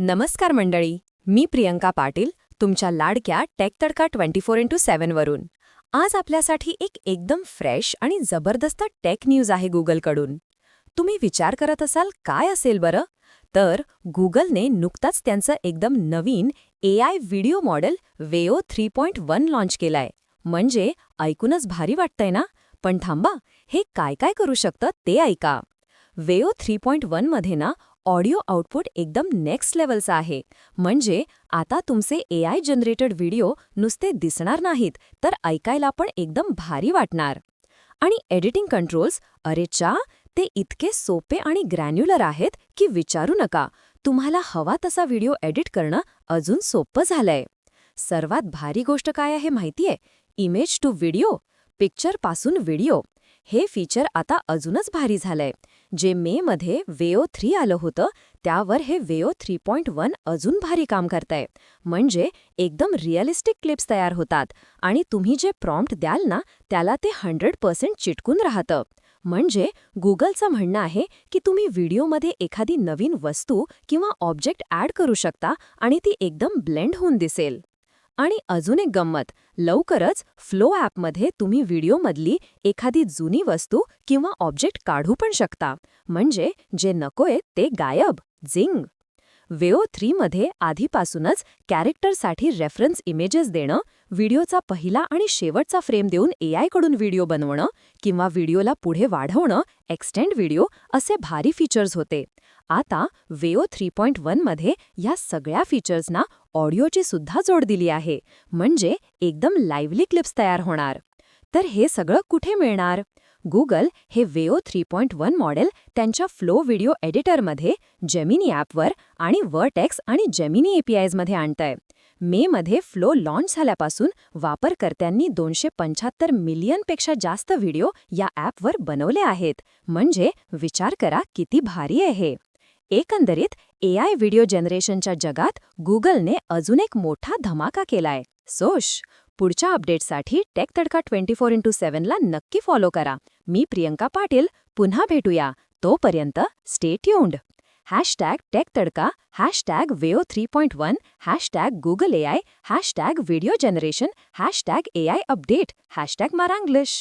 नमस्कार मंडळी मी प्रियंका पाटील तुमच्या लाडक्या टेक तडका ट्वेंटी फोर इंटू सेव्हनवरून आज आपल्यासाठी एक एकदम फ्रेश आणि जबरदस्त टेक न्यूज आहे गुगलकडून. तुम्ही विचार करत असाल काय असेल बरं? तर गुगलने नुकताच त्यांचं एकदम नवीन A I video model Veo three point one launch केलाय. म्हणजे ऐकूनच भारी वाटतंय ना? पण थांबा हे काय काय करू शकतं ते ऐका. वेओ थ्री पॉईंट वनमध्ये ना ऑडिओ आउटपुट एकदम नेक्स्ट लेवलचा आहे. म्हणजे आता तुमचे ए आय जनरेटेड व्हिडिओ नुसते दिसणार नाहीत तर ऐकायला पण एकदम भारी वाटणार. आणि एडिटिंग कंट्रोल्स अरे चा ते इतके सोपे आणि ग्रॅन्युलर आहेत की विचारू नका. तुम्हाला हवा तसा व्हिडिओ एडिट करणं अजून सोपं झालंय. सर्वात भारी गोष्ट काय आहे माहितीये? Image to video. पिक्चरपासून व्हिडिओ. हे फीचर आता अजूनच भारी झालंय. जे मे मध्ये वेओ थ्री आलं होतं त्यावर हे वेओ थ्री पॉईंट वन अजून भारी काम करतंय. म्हणजे एकदम रिअलिस्टिक क्लिप्स तयार होतात आणि तुम्ही जे प्रॉम्प्ट द्याल ना त्याला ते हंड्रेड पर्सेंट चिटकून राहतं. म्हणजे गुगलचं म्हणणं आहे की तुम्ही व्हिडिओमध्ये एखादी नवीन वस्तू किंवा ऑब्जेक्ट ॲड करू शकता आणि ती एकदम ब्लेंड होऊन दिसेल. आणि अजून एक गंमत. लवकरच फ्लो ॲपमध्ये तुम्ही व्हिडिओमधली एखादी जुनी वस्तू किंवा ऑब्जेक्ट काढू पण शकता. म्हणजे जे नकोय ते गायब. झिंग. वेओ थ्रीमध्ये आधीपासूनच कॅरेक्टरसाठी रेफरन्स इमेजेस देणं व्हिडिओचा पहिला आणि शेवटचा फ्रेम देऊन एआयकडून व्हिडिओ बनवणं किंवा व्हिडिओला पुढे वाढवणं एक्सटेंड व्हिडिओ असे भारी फीचर्स होते. आता वेओ थ्री पॉईंट वनमध्ये या सगळ्या फीचर्सना ऑडिओची सुद्धा जोड दिली आहे. म्हणजे एकदम लाईव्हली क्लिप्स तयार होणार. तर हे सगळं कुठे मिळणार? गुगल हे Veo three point one model त्यांच्या फ्लो व्हिडिओ एडिटरमध्ये जेमिनी ॲपवर आणि वर्टेक्स आणि जेमिनी एपीआयजमध्ये आणतंय. मे मध्ये फ्लो लॉन्च झाल्यापासून वापरकर्त्यांनी दोनशे पंच्याहत्तर मिलियनपेक्षा जास्त व्हिडिओ या ॲपवर बनवले आहेत. म्हणजे विचार करा किती भारी आहे एकंदरीत ए आय व्हिडिओ जनरेशनच्या जगात गुगलने अजून एक मोठा धमाका केलाय. सोश! पुढच्या अपडेटसाठी टेक तडका ट्वेंटी फोर इंटू सेव्हनला नक्की फॉलो करा. मी प्रियंका पाटील पुन्हा भेटूया. तोपर्यंत stay tuned hashtag tech Tadka hashtag Veo three point one hashtag Google A I hashtag video generation hashtag A I update hashtag मारांग्लिश